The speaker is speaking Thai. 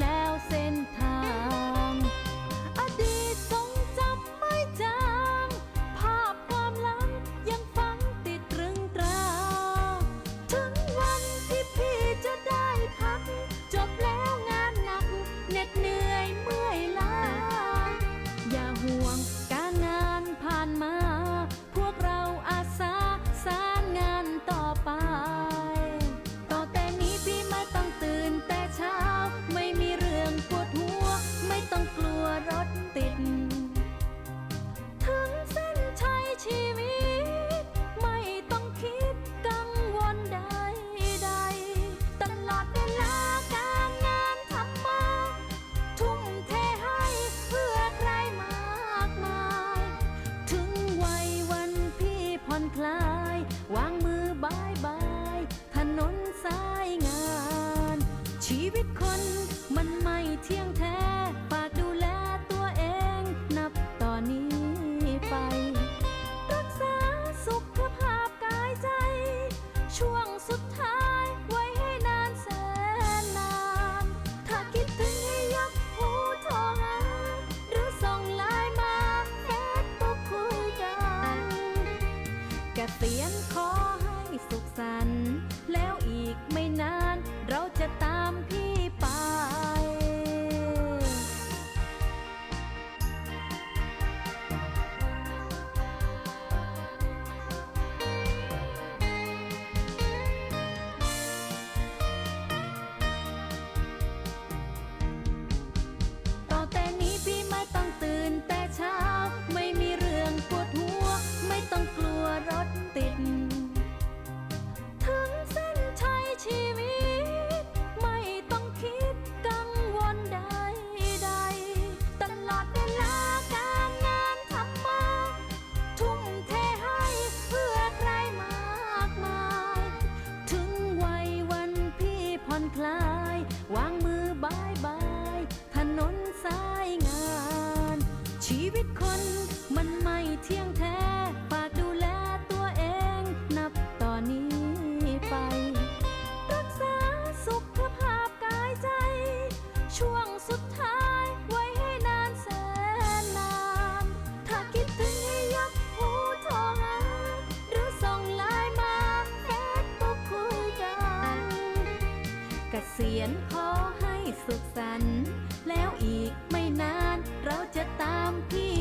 แล้วเส้นทาง ถติด ถึงเส้นชัยชีวิต ไม่ต้องคิดกังวลใดใดตลอดเวลาการงานทำมา ทุ่มเทให้เพื่อใครมากมาย ถึงวัยวันพี่ผ่อนคลาย วางมือบายบาย ถนนสายงาน ชีวิตคนมันไม่เที่ยง ยนขอให้สุขสันต์แล้วอีกไม่นานเราจะตามพี่